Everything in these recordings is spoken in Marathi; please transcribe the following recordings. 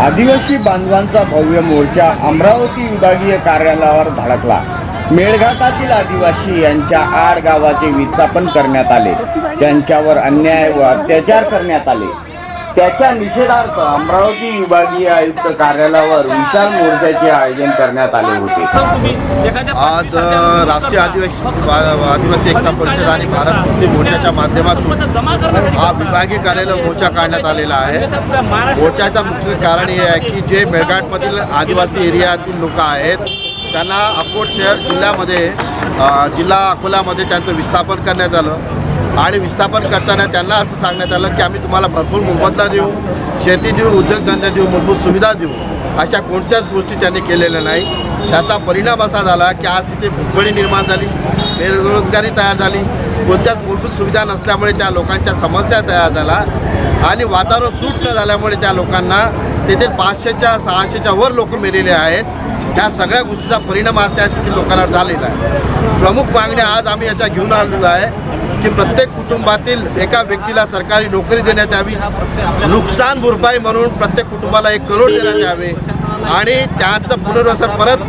आदिवासी बांधवांचा भव्य मोर्चा अमरावती विभागीय कार्यालयावर धडकला. मेळघाटातील आदिवासी यांच्या आड गावाचे विस्थापन करण्यात आले. त्यांच्यावर अन्याय व अत्याचार करण्यात आले. त्याच्या निषेधार्थ अमरावती विभागीय आयुक्त कार्यालयावर विशाल मोर्चाचे आयोजन करण्यात आले होते. आज राष्ट्रीय आदिवासी आदिवासी एकता परिषद आणि भारत मुक्ती मोर्चाच्या माध्यमातून हा विभागीय कार्यालय मोर्चा काढण्यात आलेला आहे. मोर्चाचं मुख्य कारण हे आहे की जे मेळघाटमधील आदिवासी एरियातील लोक आहेत त्यांना अकोट शहर जिल्ह्यामध्ये जिल्हा अकोल्यामध्ये त्यांचं विस्थापन करण्यात आलं. आणि विस्थापन करताना त्यांना असं सांगण्यात आलं की आम्ही तुम्हाला भरपूर मोबदला देऊ शेती देऊ उद्योगधंदा देऊ मूलभूत सुविधा देऊ. अशा कोणत्याच गोष्टी त्यांनी केलेल्या नाही. त्याचा परिणाम असा झाला की आज तिथे भुकबळी निर्माण झाली बेरोजगारी तयार झाली. कोणत्याच मूलभूत सुविधा नसल्यामुळे त्या लोकांच्या समस्या तयार झाल्या आणि वातावरण सूट न झाल्यामुळे त्या लोकांना तेथील पाचशेच्या सहाशेच्या वर लोक मेलेले आहेत. त्या सगळ्या गोष्टीचा परिणाम आज त्या तिथे लोकांना झालेला आहे. प्रमुख मागण्या आज आम्ही अशा घेऊन आलेलो आहे. की प्रत्येक कुटुंबातील एका व्यक्तीला सरकारी नोकरी देण्यात यावी नुकसान भरपाई म्हणून प्रत्येक कुटुंबाला एक करोड देण्यात यावे आणि त्यांचं पुनर्वसन परत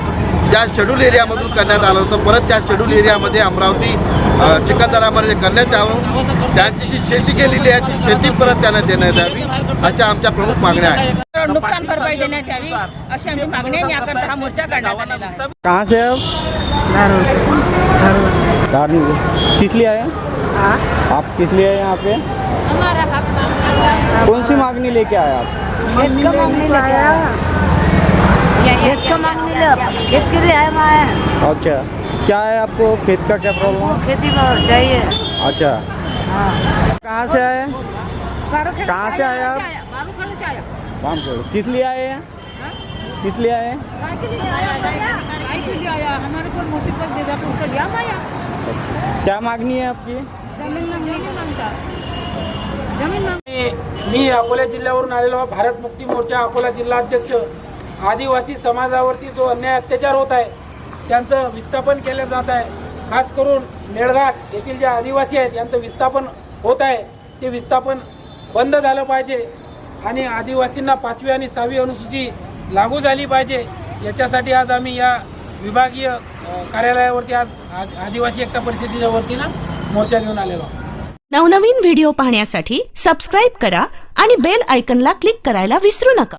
ज्या शेड्यूल एरियामधून करण्यात आलं होतं. परत त्या शेड्यूल एरियामध्ये अमरावती चिखलदरामध्ये करण्यात यावं त्यांची जी शेती केलेली आहे ती शेती परत त्यांना देण्यात यावी अशा आमच्या प्रमुख मागण्या आहेत. नुकसान भरपाई देण्यात यावी अशी आमची मागणी. याकरता हा मोर्चा काढण्यात आलेला आहे. कहाँ से किस लिए आए आप किस लिए आए यहाँ पे? कौन सी मांगनी लेके आए आप? खेत का लिए आया अच्छा। क्या है आपको खेत का क्या प्रॉब्लम खेती में चाहिए। अच्छा। हाँ। कहाँ से आए कहाँ से आए आप? किस लिए आए हैं? किस लिए आए। क्या मागणी है मांग मी मी अकोला जिल्ह्यावरून आलेलो भारत मुक्ती मोर्चा अकोला जिल्हा अध्यक्ष आदिवासी समाजावरती जो अन्याय अत्याचार होत आहे त्यांचं विस्थापन केलं जात आहे. खास करून मेळघाट येथील जे आदिवासी आहेत यांचं विस्थापन होत आहे. ते विस्थापन बंद झालं पाहिजे आणि आदिवासींना पाचवी आणि सहावी अनुसूची लागू झाली पाहिजे. याच्यासाठी आज आम्ही या विभागीय कार्यालयावरती आज आज आदिवासी एकता परिषदेच्या वतीनं मोर्चा घेऊन आलेलो आहोत. नवनवीन व्हिडिओ पाहण्यासाठी सबस्क्राईब करा आणि बेल आयकनला क्लिक करायला विसरू नका